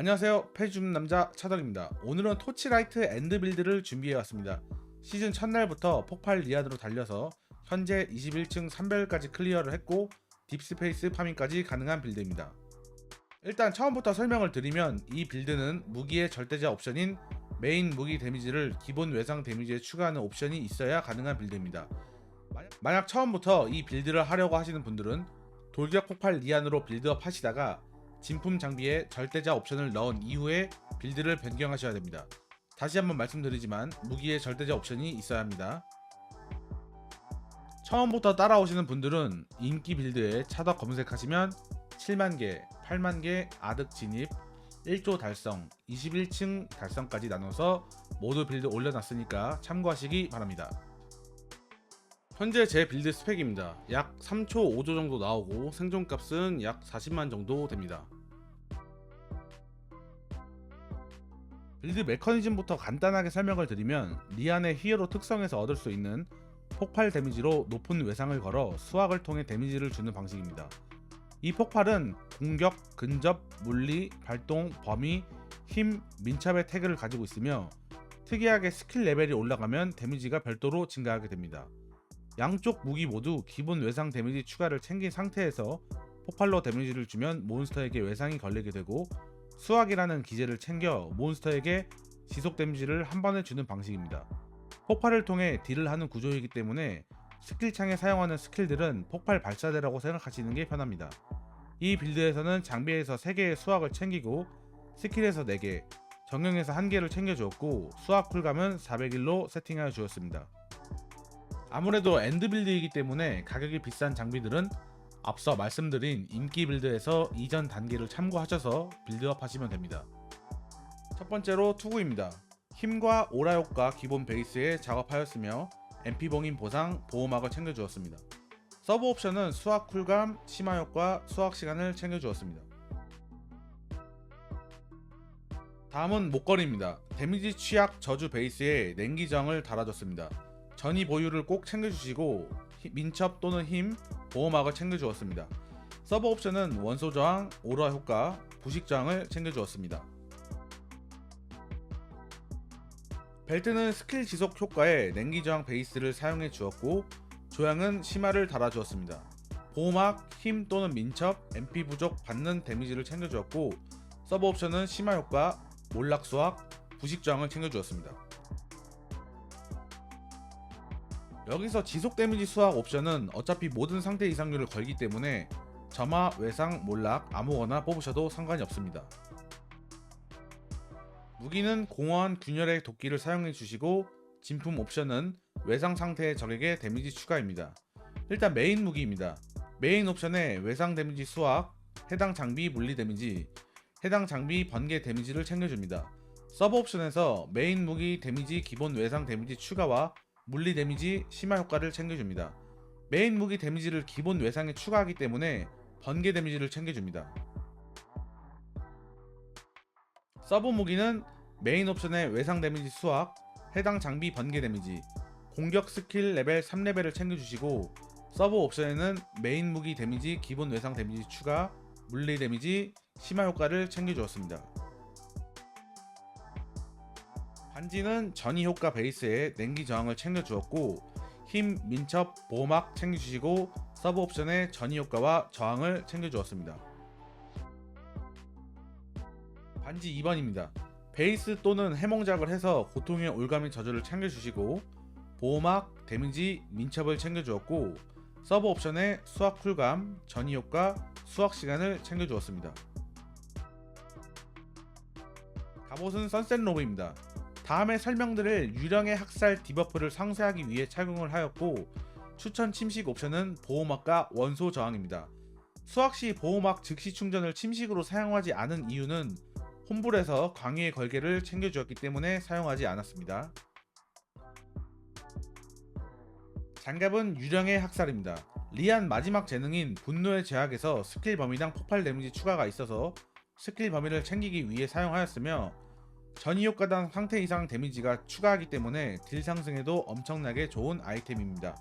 안녕하세요. 패줍 남자 차덕입니다. 오늘은 토치라이트 엔드 빌드를 준비해왔습니다. 시즌 첫날부터 폭발 리안으로 달려서 현재 21층 3별까지 클리어를 했고 딥스페이스 파밍까지 가능한 빌드입니다. 일단 처음부터 설명을 드리면 이 빌드는 무기의 절대자 옵션인 메인 무기 데미지를 기본 외상 데미지에 추가하는 옵션이 있어야 가능한 빌드입니다. 만약 처음부터 이 빌드를 하려고 하시는 분들은 돌격 폭발 리안으로 빌드업 하시다가 진품 장비에 절대자 옵션을 넣은 이후에 빌드를 변경하셔야 됩니다. 다시 한번 말씀드리지만 무기에 절대자 옵션이 있어야 합니다. 처음부터 따라오시는 분들은 인기 빌드에 차덕 검색하시면 7만 개, 8만 개 아득 진입, 1조 달성, 21층 달성까지 나눠서 모두 빌드 올려놨으니까 참고하시기 바랍니다. 현재 제 빌드 스펙입니다. 약 3초 5조 정도 나오고 생존값은 약 40만 정도 됩니다. 빌드 메커니즘부터 간단하게 설명을 드리면 리안의 히어로 특성에서 얻을 수 있는 폭발 데미지로 높은 외상을 걸어 수학을 통해 데미지를 주는 방식입니다. 이 폭발은 공격, 근접, 물리, 발동, 범위, 힘, 민첩의 태그를 가지고 있으며 특이하게 스킬 레벨이 올라가면 데미지가 별도로 증가하게 됩니다. 양쪽 무기 모두 기본 외상 데미지 추가를 챙긴 상태에서 폭발로 데미지를 주면 몬스터에게 외상이 걸리게 되고 수학이라는 기제를 챙겨 몬스터에게 지속 데미지를 한 번에 주는 방식입니다. 폭발을 통해 딜을 하는 구조이기 때문에 스킬창에 사용하는 스킬들은 폭발 발사대라고 생각하시는 게 편합니다. 이 빌드에서는 장비에서 3개의 수학을 챙기고 스킬에서 4개, 정령에서 1개를 챙겨주었고 수학 쿨감은 401로 세팅하여 주었습니다. 아무래도 엔드 빌드이기 때문에 가격이 비싼 장비들은 앞서 말씀드린 인기 빌드에서 이전 단계를 참고하셔서 빌드업 하시면 됩니다. 첫 번째로 투구입니다. 힘과 오라 효과 기본 베이스에 작업하였으며 MP봉인 보상, 보호막을 챙겨주었습니다. 서브 옵션은 수학 쿨감, 심화 효과, 수학 시간을 챙겨주었습니다. 다음은 목걸이입니다. 데미지 취약 저주 베이스에 냉기정을 달아줬습니다. 전이 보유를 꼭 챙겨주시고 히- 민첩 또는 힘, 보호막을 챙겨주었습니다. 서버 옵션은 원소 저항, 오라 효과, 부식 저항을 챙겨주었습니다. 벨트는 스킬 지속 효과에 냉기 저항 베이스를 사용해 주었고 조향은 심화를 달아주었습니다. 보호막, 힘 또는 민첩, MP 부족 받는 데미지를 챙겨주었고 서버 옵션은 심화 효과, 몰락 수학, 부식 저항을 챙겨주었습니다. 여기서 지속 데미지 수학 옵션은 어차피 모든 상태 이상률을 걸기 때문에 점화, 외상, 몰락 아무거나 뽑으셔도 상관이 없습니다. 무기는 공허한 균열의 도끼를 사용해 주시고 진품 옵션은 외상 상태의 적에게 데미지 추가입니다. 일단 메인 무기입니다. 메인 옵션에 외상 데미지 수학, 해당 장비 물리 데미지, 해당 장비 번개 데미지를 챙겨줍니다. 서브 옵션에서 메인 무기 데미지 기본 외상 데미지 추가와 물리 데미지 심화 효과를 챙겨줍니다. 메인 무기 데미지를 기본 외상에 추가하기 때문에 번개 데미지를 챙겨줍니다. 서브 무기는 메인 옵션의 외상 데미지 수학, 해당 장비 번개 데미지, 공격 스킬 레벨 3레벨을 챙겨주시고 서브 옵션에는 메인 무기 데미지 기본 외상 데미지 추가, 물리 데미지, 심화 효과를 챙겨주었습니다. 반지는 전이 효과 베이스에 냉기 저항을 챙겨주었고 힘, 민첩, 보호막 챙겨주시고 서브 옵션에 전이 효과와 저항을 챙겨주었습니다. 반지 2번입니다. 베이스 또는 해몽작을 해서 고통의 올가미 저주를 챙겨주시고 보호막, 데미지, 민첩을 챙겨주었고 서브 옵션에 수학 쿨감, 전이 효과, 수학 시간을 챙겨주었습니다. 갑옷은 선셋 로브입니다. 다음에 설명드릴 유령의 학살 디버프를 상쇄하기 위해 착용을 하였고 추천 침식 옵션은 보호막과 원소 저항입니다. 수학 시 보호막 즉시 충전을 침식으로 사용하지 않은 이유는 홈불에서 광희의 걸개를 챙겨주었기 때문에 사용하지 않았습니다. 장갑은 유령의 학살입니다. 리안 마지막 재능인 분노의 제약에서 스킬 범위당 폭발 데미지 추가가 있어서 스킬 범위를 챙기기 위해 사용하였으며 전이 효과당 상태 이상 데미지가 추가하기 때문에 딜 상승에도 엄청나게 좋은 아이템입니다.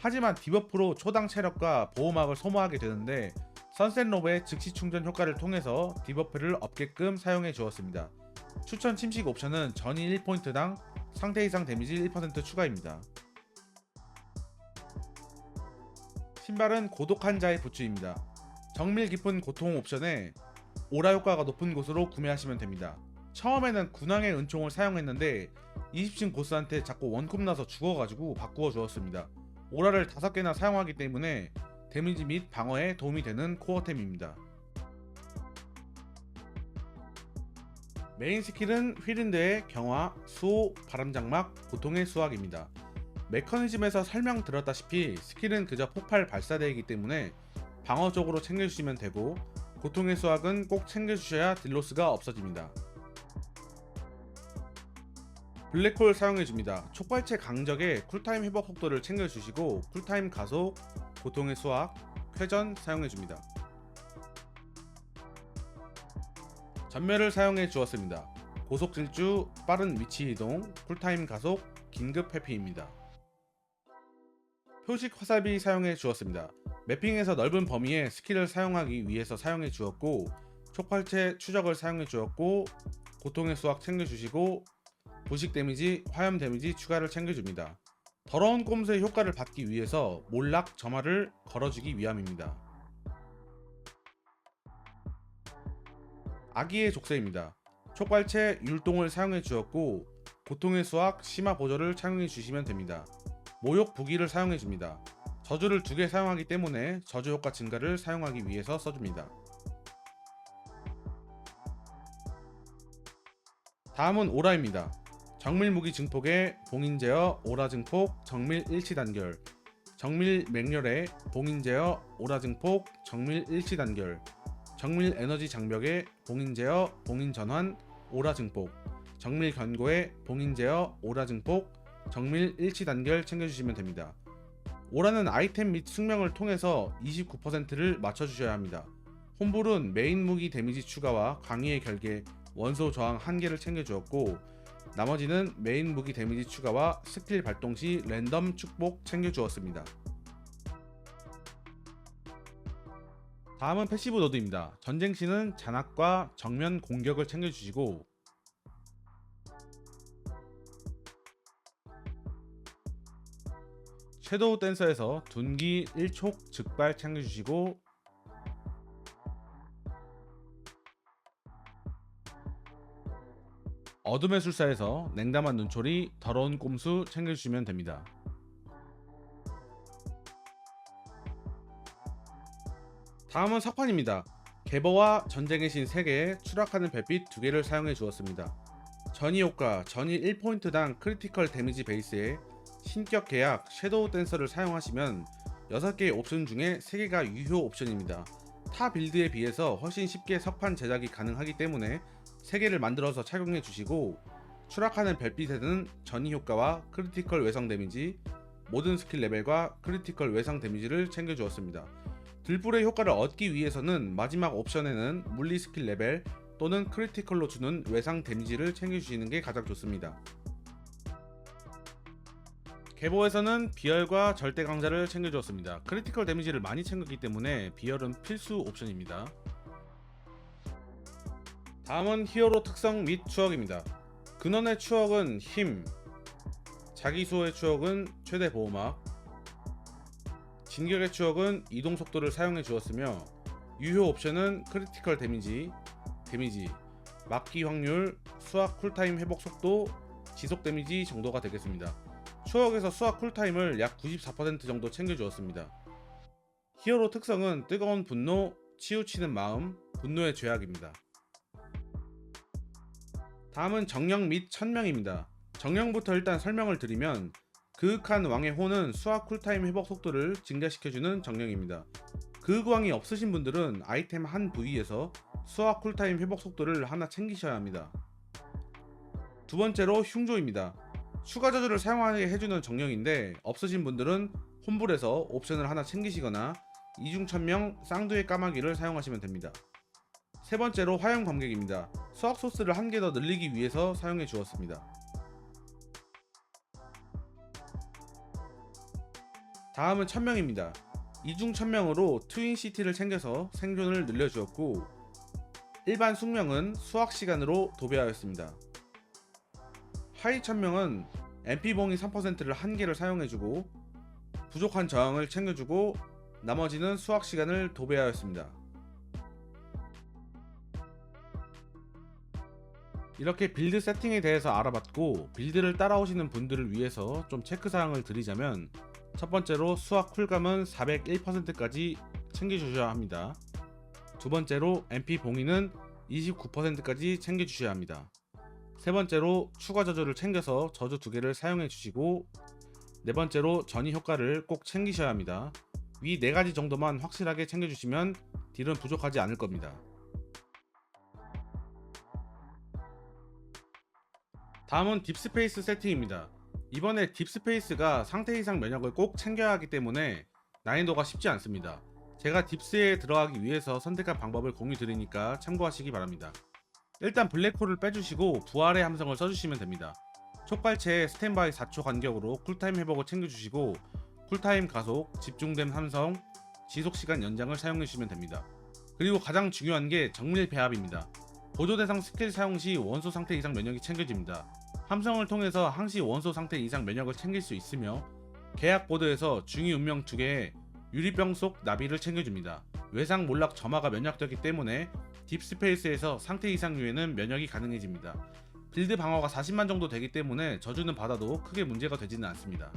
하지만 디버프로 초당 체력과 보호막을 소모하게 되는데 선셋 로브의 즉시 충전 효과를 통해서 디버프를 없게끔 사용해 주었습니다. 추천 침식 옵션은 전이 1포인트당 상태 이상 데미지 1% 추가입니다. 신발은 고독한 자의 부츠입니다. 정밀 깊은 고통 옵션에 오라 효과가 높은 곳으로 구매하시면 됩니다. 처음에는 군왕의 은총을 사용했는데 20층 보스한테 자꾸 원컵 나서 죽어가지고 바꾸어 주었습니다. 오라를 5개나 사용하기 때문에 데미지 및 방어에 도움이 되는 코어템입니다. 메인 스킬은 휘린드의 경화, 수호, 바람장막, 고통의 수학입니다. 메커니즘에서 설명드렸다시피 스킬은 그저 폭발 발사대이기 때문에 방어적으로 챙겨주시면 되고 고통의 수학은 꼭 챙겨주셔야 딜로스가 없어집니다. 블랙홀 사용해줍니다. 촉발체 강적에 쿨타임 회복 속도를 챙겨주시고 쿨타임 가속, 고통의 수학, 회전 사용해줍니다. 전멸을 사용해 주었습니다. 고속 질주, 빠른 위치 이동, 쿨타임 가속, 긴급 회피입니다. 표식 화살비 사용해 주었습니다. 매핑에서 넓은 범위의 스킬을 사용하기 위해서 사용해 주었고 촉발체 추적을 사용해 주었고 고통의 수학 챙겨 주시고 부식 데미지, 화염 데미지 추가를 챙겨 줍니다. 더러운 꼼수의 효과를 받기 위해서 몰락 점화를 걸어주기 위함입니다. 아기의 족쇄입니다. 촉발체 율동을 사용해 주었고 고통의 수학 심화 보조를 착용해 주시면 됩니다. 모욕 부기를 사용해 줍니다. 저주를 두 개 사용하기 때문에 저주 효과 증가를 사용하기 위해서 써줍니다. 다음은 오라입니다. 정밀 무기 증폭의 봉인 제어 오라 증폭 정밀 일치 단결 정밀 맹렬의 봉인 제어 오라 증폭 정밀 일치 단결 정밀 에너지 장벽의 봉인 제어 봉인 전환 오라 증폭 정밀 견고의 봉인 제어 오라 증폭 정밀 일치 단결 챙겨주시면 됩니다. 오라는 아이템 및 숙명을 통해서 29%를 맞춰주셔야 합니다. 홈불은 메인 무기 데미지 추가와 강의의 결계, 원소 저항 1개를 챙겨주었고 나머지는 메인 무기 데미지 추가와 스킬 발동 시 랜덤 축복 챙겨주었습니다. 다음은 패시브 노드입니다. 전쟁 시는 잔악과 정면 공격을 챙겨주시고 섀도우 댄서에서 둔기 1촉 즉발 챙겨주시고 어둠의 술사에서 냉담한 눈초리 더러운 꼼수 챙겨주시면 됩니다. 다음은 석판입니다. 개버와 전쟁의 신 3개, 추락하는 별빛 2개를 사용해 주었습니다. 전이 효과, 전이 1포인트당 크리티컬 데미지 베이스에 신격 계약 섀도우 댄서를 사용하시면 6개의 옵션 중에 3개가 유효 옵션입니다. 타 빌드에 비해서 훨씬 쉽게 석판 제작이 가능하기 때문에 3개를 만들어서 착용해 주시고 추락하는 별빛에는 전이 효과와 크리티컬 외상 데미지, 모든 스킬 레벨과 크리티컬 외상 데미지를 챙겨 주었습니다. 들불의 효과를 얻기 위해서는 마지막 옵션에는 물리 스킬 레벨 또는 크리티컬로 주는 외상 데미지를 챙겨주시는 게 가장 좋습니다. 개보에서는 비열과 절대 강자를 챙겨주었습니다. 크리티컬 데미지를 많이 챙겼기 때문에 비열은 필수 옵션입니다. 다음은 히어로 특성 및 추억입니다. 근원의 추억은 힘, 자기수호의 추억은 최대 보호막, 진격의 추억은 이동 속도를 사용해 주었으며 유효 옵션은 크리티컬 데미지, 데미지, 막기 확률, 수학 쿨타임 회복 속도, 지속 데미지 정도가 되겠습니다. 추억에서 수학 쿨타임을 약 94% 정도 챙겨 주었습니다. 히어로 특성은 뜨거운 분노, 치우치는 마음, 분노의 죄악입니다. 다음은 정령 및 천명입니다. 정령부터 일단 설명을 드리면 그윽한 왕의 호는 수학 쿨타임 회복 속도를 증가시켜주는 정령입니다. 그윽왕이 없으신 분들은 아이템 한 부위에서 수학 쿨타임 회복 속도를 하나 챙기셔야 합니다. 두 번째로 흉조입니다. 추가 저주를 사용하게 해주는 정령인데 없으신 분들은 홈불에서 옵션을 하나 챙기시거나 이중천명 쌍두의 까마귀를 사용하시면 됩니다. 세 번째로 화염 감객입니다. 수학 소스를 한 개 더 늘리기 위해서 사용해 주었습니다. 다음은 천명입니다. 이중 천명으로 트윈 시티를 챙겨서 생존을 늘려주었고 일반 숙명은 수학 시간으로 도배하였습니다. 하이 천명은 MP봉이 3%를 한 개를 사용해주고 부족한 저항을 챙겨주고 나머지는 수학 시간을 도배하였습니다. 이렇게 빌드 세팅에 대해서 알아봤고 빌드를 따라오시는 분들을 위해서 좀 체크사항을 드리자면 첫 번째로 수학 쿨감은 401%까지 챙겨주셔야 합니다. 두 번째로 MP 봉인은 29%까지 챙겨주셔야 합니다. 세 번째로 추가 저주를 챙겨서 저주 두 개를 사용해 주시고 네 번째로 전이 효과를 꼭 챙기셔야 합니다. 위 네 가지 정도만 확실하게 챙겨주시면 딜은 부족하지 않을 겁니다. 다음은 딥스페이스 세팅입니다. 이번에 딥스페이스가 상태 이상 면역을 꼭 챙겨야 하기 때문에 난이도가 쉽지 않습니다. 제가 딥스에 들어가기 위해서 선택한 방법을 공유 드리니까 참고하시기 바랍니다. 일단 블랙홀을 빼주시고 부활의 함성을 써주시면 됩니다. 촉발체에 스탠바이 4초 간격으로 쿨타임 회복을 챙겨주시고 쿨타임 가속, 집중됨 함성, 지속시간 연장을 사용해주시면 됩니다. 그리고 가장 중요한 게 정밀 배합입니다. 보조 대상 스킬 사용 시 원소 상태 이상 면역이 챙겨집니다. 함성을 통해서 항시 원소 상태 이상 면역을 챙길 수 있으며 계약 보드에서 중위 운명 2개에 유리병 속 나비를 챙겨줍니다. 외상 몰락 점화가 면역되기 때문에 딥스페이스에서 상태 이상 유에는 면역이 가능해집니다. 빌드 방어가 40만 정도 되기 때문에 저주는 받아도 크게 문제가 되지는 않습니다.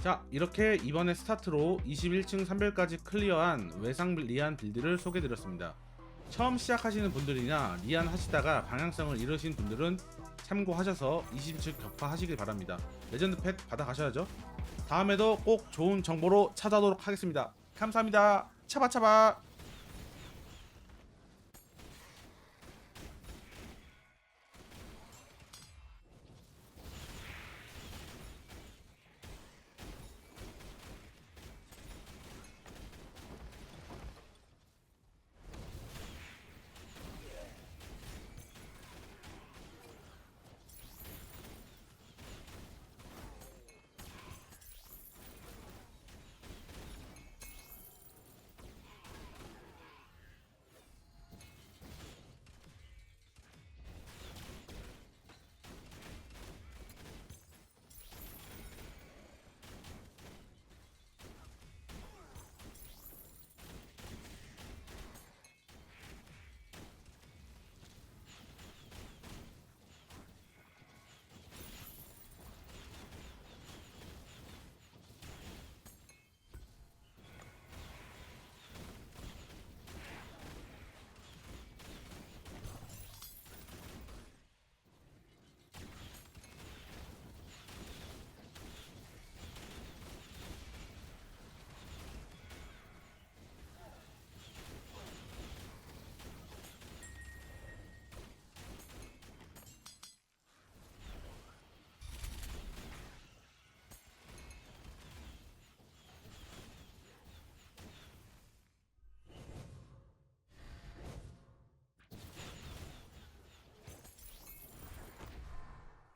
자 이렇게 이번에 스타트로 21층 3별까지 클리어한 외상 리안 빌드를 소개드렸습니다. 처음 시작하시는 분들이나 리안 하시다가 방향성을 잃으신 분들은 참고하셔서 20층 격파하시길 바랍니다. 레전드 펫 받아가셔야죠. 다음에도 꼭 좋은 정보로 찾아오도록 하겠습니다. 감사합니다. 차바차바.